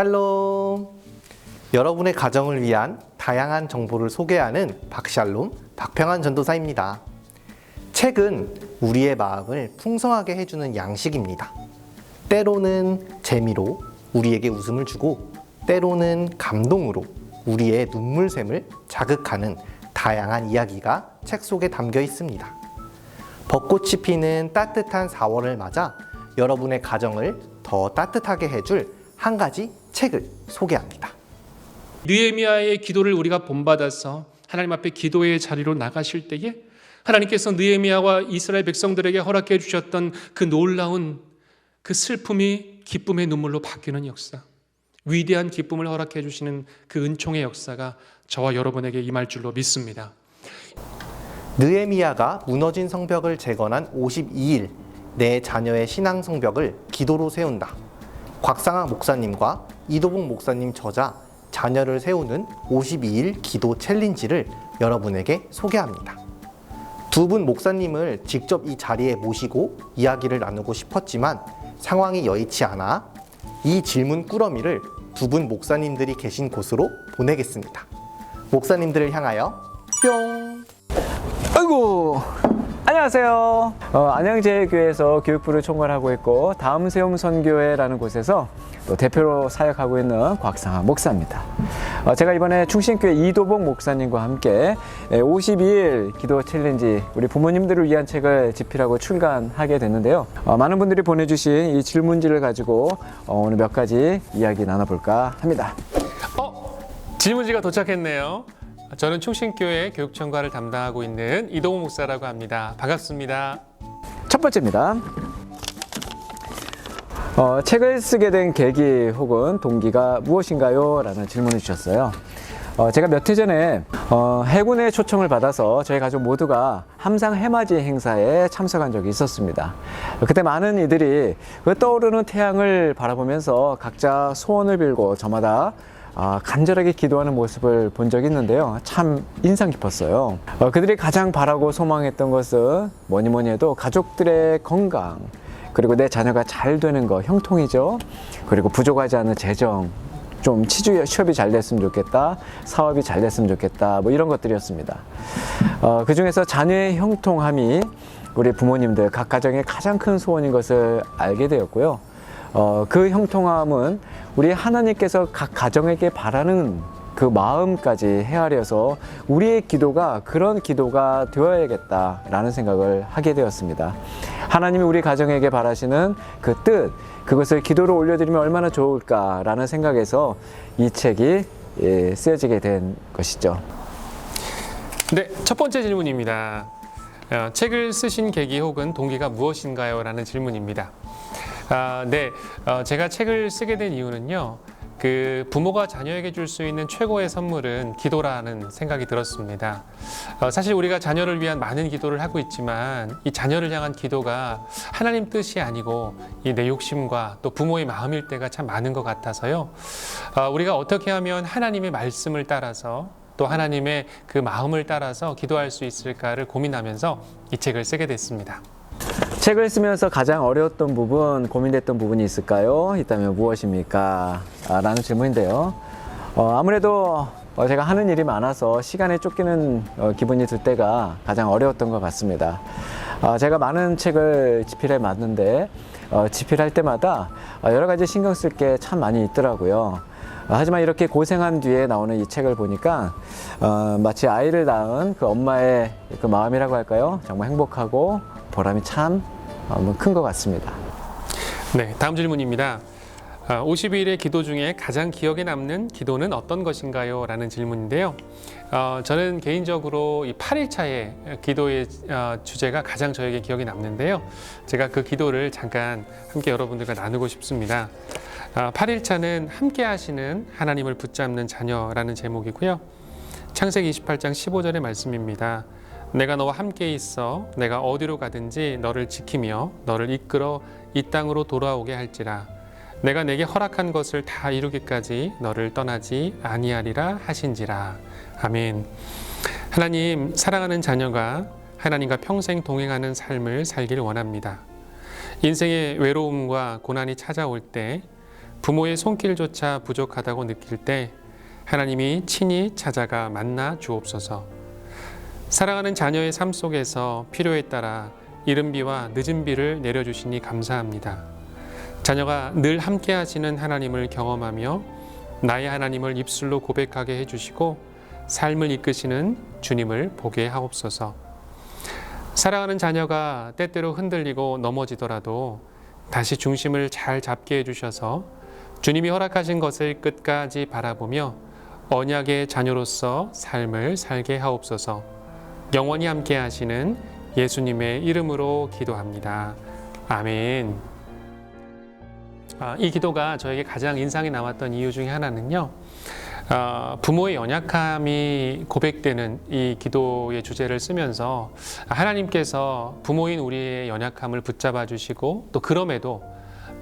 샬롬! 여러분의 가정을 위한 다양한 정보를 소개하는 박샬롬, 박평환 전도사입니다. 책은 우리의 마음을 풍성하게 해주는 양식입니다. 때로는 재미로 우리에게 웃음을 주고, 때로는 감동으로 우리의 눈물샘을 자극하는 다양한 이야기가 책 속에 담겨 있습니다. 벚꽃이 피는 따뜻한 4월을 맞아 여러분의 가정을 더 따뜻하게 해줄 한 가지 책을 소개합니다. 느헤미야의 기도를 우리가 본받아서 하나님 앞에 기도의 자리로 나가실 때에 하나님께서 느헤미야와 이스라엘 백성들에게 허락해 주셨던 그 놀라운 그 슬픔이 기쁨의 눈물로 바뀌는 역사. 위대한 기쁨을 허락해 주시는 그 은총의 역사가 저와 여러분에게 임할 줄로 믿습니다. 느헤미야가 무너진 성벽을 재건한 52일 내 자녀의 신앙 성벽을 기도로 세운다. 곽상학 목사님과 이도봉 목사님 저자 자녀를 세우는 52일 기도 챌린지를 여러분에게 소개합니다. 두 분 목사님을 직접 이 자리에 모시고 이야기를 나누고 싶었지만 상황이 여의치 않아 이 질문 꾸러미를 두 분 목사님들이 계신 곳으로 보내겠습니다. 목사님들을 향하여 뿅! 안녕하세요. 어, 안양제일교회에서 교육부를 총괄하고 있고 다음 세움 선교회라는 곳에서 또 대표로 사역하고 있는 곽상하 목사입니다. 어, 제가 이번에 충신교회 이도복 목사님과 함께 52일 기도 챌린지 우리 부모님들을 위한 책을 집필하고 출간하게 됐는데요. 어, 많은 분들이 보내주신 이 질문지를 가지고 어, 오늘 몇 가지 이야기 나눠볼까 합니다. 어, 질문지가 도착했네요. 저는 충신교회 교육청과를 담당하고 있는 이동호 목사라고 합니다. 반갑습니다. 첫 번째입니다. 어, 책을 쓰게 된 계기 혹은 동기가 무엇인가요? 라는 질문을 주셨어요. 어, 제가 몇 해 전에 어, 해군의 초청을 받아서 저희 가족 모두가 함상 해맞이 행사에 참석한 적이 있었습니다. 그때 많은 이들이 그 떠오르는 태양을 바라보면서 각자 소원을 빌고 저마다 아, 간절하게 기도하는 모습을 본 적이 있는데요. 참 인상 깊었어요. 어, 그들이 가장 바라고 소망했던 것은 뭐니 뭐니 해도 가족들의 건강, 그리고 내 자녀가 잘 되는 거, 형통이죠. 그리고 부족하지 않은 재정, 좀 치주 취업이 잘 됐으면 좋겠다, 사업이 잘 됐으면 좋겠다, 뭐 이런 것들이었습니다. 어, 그 중에서 자녀의 형통함이 우리 부모님들 각 가정의 가장 큰 소원인 것을 알게 되었고요. 어, 그 형통함은 우리 하나님께서 각 가정에게 바라는 그 마음까지 헤아려서 우리의 기도가 그런 기도가 되어야겠다라는 생각을 하게 되었습니다. 하나님이 우리 가정에게 바라시는 그 뜻, 그것을 기도로 올려드리면 얼마나 좋을까라는 생각에서 이 책이 예, 쓰여지게 된 것이죠. 네, 첫 번째 질문입니다. 어, 책을 쓰신 계기 혹은 동기가 무엇인가요? 라는 질문입니다. 아, 네, 어, 제가 책을 쓰게 된 이유는요. 그 부모가 자녀에게 줄 수 있는 최고의 선물은 기도라는 생각이 들었습니다. 어, 사실 우리가 자녀를 위한 많은 기도를 하고 있지만 이 자녀를 향한 기도가 하나님 뜻이 아니고 이 내 욕심과 또 부모의 마음일 때가 참 많은 것 같아서요. 어, 우리가 어떻게 하면 하나님의 말씀을 따라서 또 하나님의 그 마음을 따라서 기도할 수 있을까를 고민하면서 이 책을 쓰게 됐습니다. 책을 쓰면서 가장 어려웠던 부분, 고민됐던 부분이 있을까요? 있다면 무엇입니까? 아, 라는 질문인데요. 어, 아무래도 어, 제가 하는 일이 많아서 시간에 쫓기는 어, 기분이 들 때가 가장 어려웠던 것 같습니다. 아, 제가 많은 책을 집필해 맞는데 어, 집필할 때마다 어, 여러 가지 신경 쓸 게 참 많이 있더라고요. 아, 하지만 이렇게 고생한 뒤에 나오는 이 책을 보니까 어, 마치 아이를 낳은 그 엄마의 그 마음이라고 할까요? 정말 행복하고 보람이 참 큰 것 같습니다. 네, 다음 질문입니다. 50일의 기도 중에 가장 기억에 남는 기도는 어떤 것인가요? 라는 질문인데요. 어, 저는 개인적으로 이 8일차의 기도의 어, 주제가 가장 저에게 기억에 남는데요. 제가 그 기도를 잠깐 함께 여러분들과 나누고 싶습니다. 어, 8일차는 함께 하시는 하나님을 붙잡는 자녀라는 제목이고요. 창세기 28장 15절의 말씀입니다. 내가 너와 함께 있어. 내가 어디로 가든지 너를 지키며 너를 이끌어 이 땅으로 돌아오게 할지라. 내가 내게 허락한 것을 다 이루기까지 너를 떠나지 아니하리라 하신지라. 아멘. 하나님 사랑하는 자녀가 하나님과 평생 동행하는 삶을 살기를 원합니다. 인생의 외로움과 고난이 찾아올 때 부모의 손길조차 부족하다고 느낄 때 하나님이 친히 찾아가 만나 주옵소서. 사랑하는 자녀의 삶 속에서 필요에 따라 이른 비와 늦은 비를 내려주시니 감사합니다. 자녀가 늘 함께 하시는 하나님을 경험하며 나의 하나님을 입술로 고백하게 해주시고 삶을 이끄시는 주님을 보게 하옵소서. 사랑하는 자녀가 때때로 흔들리고 넘어지더라도 다시 중심을 잘 잡게 해주셔서 주님이 허락하신 것을 끝까지 바라보며 언약의 자녀로서 삶을 살게 하옵소서. 영원히 함께 하시는 예수님의 이름으로 기도합니다. 아멘. 아, 이 기도가 저에게 가장 인상이 남았던 이유 중에 하나는요. 아, 부모의 연약함이 고백되는 이 기도의 주제를 쓰면서 하나님께서 부모인 우리의 연약함을 붙잡아 주시고 또 그럼에도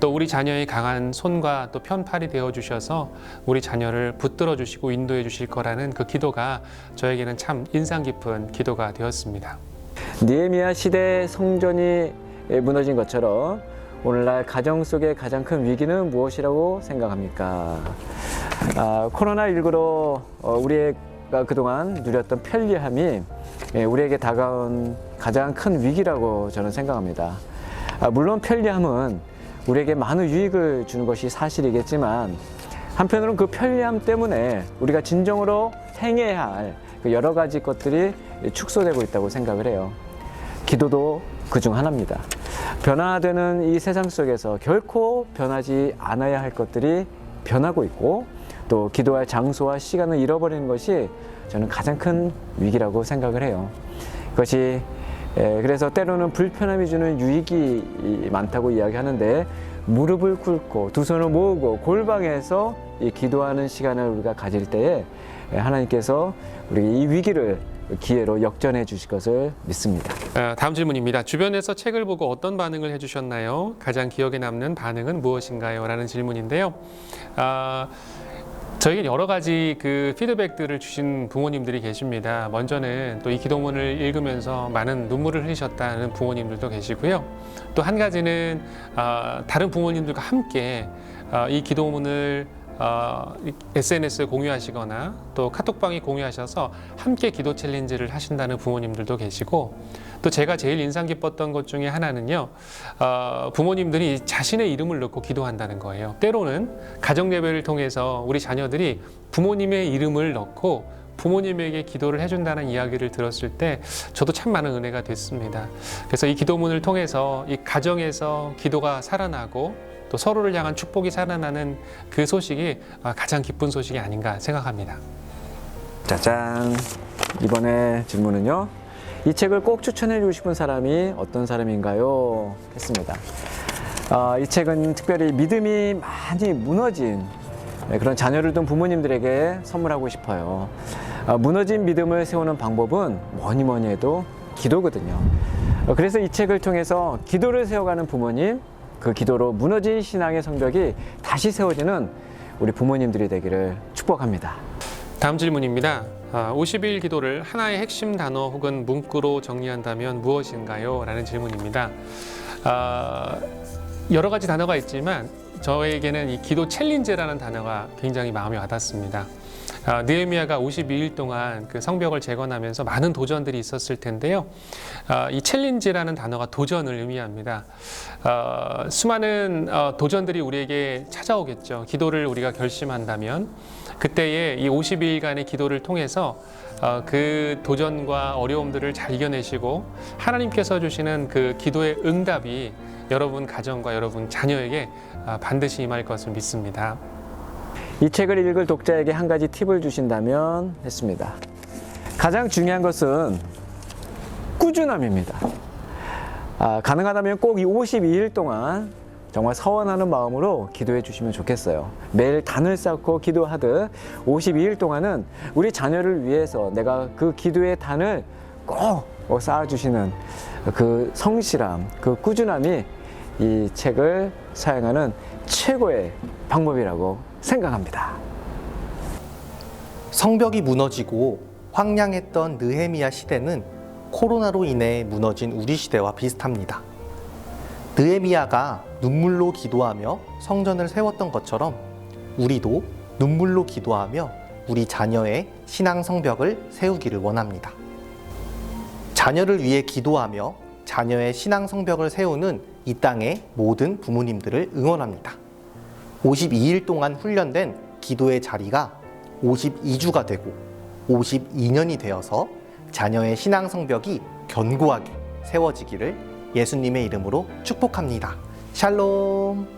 또 우리 자녀의 강한 손과 또 편팔이 되어 주셔서 우리 자녀를 붙들어 주시고 인도해 주실 거라는 그 기도가 저에게는 참 인상 깊은 기도가 되었습니다. 니에미아 시대 성전이 무너진 것처럼 오늘날 가정 속의 가장 큰 위기는 무엇이라고 생각합니까? 아, 코로나19로 우리가 그동안 누렸던 편리함이 예, 우리에게 다가온 가장 큰 위기라고 저는 생각합니다. 아, 물론 편리함은 우리에게 많은 유익을 주는 것이 사실이겠지만 한편으로는 그 편리함 때문에 우리가 진정으로 행해야 할그 여러 가지 것들이 축소되고 있다고 생각을 해요. 기도도 그 중 하나입니다. 변화되는 이 세상 속에서 결코 변하지 않아야 할 것들이 변하고 있고 또 기도할 장소와 시간을 잃어버리는 것이 저는 가장 큰 위기라고 생각을 해요. 그것이 에, 그래서 때로는 불편함이 주는 유익이 많다고 이야기하는데 무릎을 꿇고 두 손을 모으고 골방에서 이 기도하는 시간을 우리가 가질 때에 하나님께서 우리 이 위기를 기회로 역전해 주실 것을 믿습니다. 아, 다음 질문입니다. 주변에서 책을 보고 어떤 반응을 해주셨나요? 가장 기억에 남는 반응은 무엇인가요? 라는 질문인데요. 아, 저에게 여러 가지 그 피드백들을 주신 부모님들이 계십니다. 먼저는 또 이 기도문을 읽으면서 많은 눈물을 흘리셨다는 부모님들도 계시고요. 또 한 가지는 아, 다른 부모님들과 함께 아, 이 기도문을 어, SNS에 공유하시거나 또 카톡방에 공유하셔서 함께 기도 챌린지를 하신다는 부모님들도 계시고 또 제가 제일 인상 깊었던 것 중에 하나는요 어, 부모님들이 자신의 이름을 넣고 기도한다는 거예요 때로는 가정 예배를 통해서 우리 자녀들이 부모님의 이름을 넣고 부모님에게 기도를 해준다는 이야기를 들었을 때 저도 참 많은 은혜가 됐습니다. 그래서 이 기도문을 통해서 이 가정에서 기도가 살아나고 또 서로를 향한 축복이 살아나는 그 소식이 아, 가장 기쁜 소식이 아닌가 생각합니다. 짜잔. 이번에 질문은요. 이 책을 꼭 추천해 주고 싶은 사람이 어떤 사람인가요? 했습니다. 아, 이 책은 특별히 믿음이 많이 무너진 네, 그런 자녀를 둔 부모님들에게 선물하고 싶어요. 아, 무너진 믿음을 세우는 방법은 뭐니 뭐니 해도 기도거든요. 어, 그래서 이 책을 통해서 기도를 세워가는 부모님, 그 기도로 무너진 신앙의 성벽이 다시 세워지는 우리 부모님들이 되기를 축복합니다. 다음 질문입니다. 아, 50일 기도를 하나의 핵심 단어 혹은 문구로 정리한다면 무엇인가요? 라는 질문입니다. 아, 여러 가지 단어가 있지만 저에게는 이 기도 챌린지라는 단어가 굉장히 마음에 와닿습니다. 아, 느헤미야가 52일 동안 그 성벽을 재건하면서 많은 도전들이 있었을 텐데요. 아, 이 챌린지라는 단어가 도전을 의미합니다. 어, 수많은 어, 도전들이 우리에게 찾아오겠죠. 기도를 우리가 결심한다면 그때에 이 52일간의 기도를 통해서 어, 그 도전과 어려움들을 잘 이겨내시고 하나님께서 주시는 그 기도의 응답이 여러분 가정과 여러분 자녀에게 아, 반드시 임할 것을 믿습니다. 이 책을 읽을 독자에게 한 가지 팁을 주신다면 했습니다. 가장 중요한 것은 꾸준함입니다. 아, 가능하다면 꼭 이 52일 동안 정말 서원하는 마음으로 기도해 주시면 좋겠어요. 매일 단을 쌓고 기도하듯 52일 동안은 우리 자녀를 위해서 내가 그 기도의 단을 꼭 쌓아주시는 그 성실함, 그 꾸준함이 이 책을 사용하는 최고의 방법이라고 생각합니다. 성벽이 무너지고 황량했던 느헤미야 시대는 코로나로 인해 무너진 우리 시대와 비슷합니다. 느헤미야가 눈물로 기도하며 성전을 세웠던 것처럼 우리도 눈물로 기도하며 우리 자녀의 신앙 성벽을 세우기를 원합니다. 자녀를 위해 기도하며 자녀의 신앙 성벽을 세우는 이 땅의 모든 부모님들을 응원합니다. 52일 동안 훈련된 기도의 자리가 52주가 되고 52년이 되어서 자녀의 신앙 성벽이 견고하게 세워지기를 예수님의 이름으로 축복합니다. 샬롬.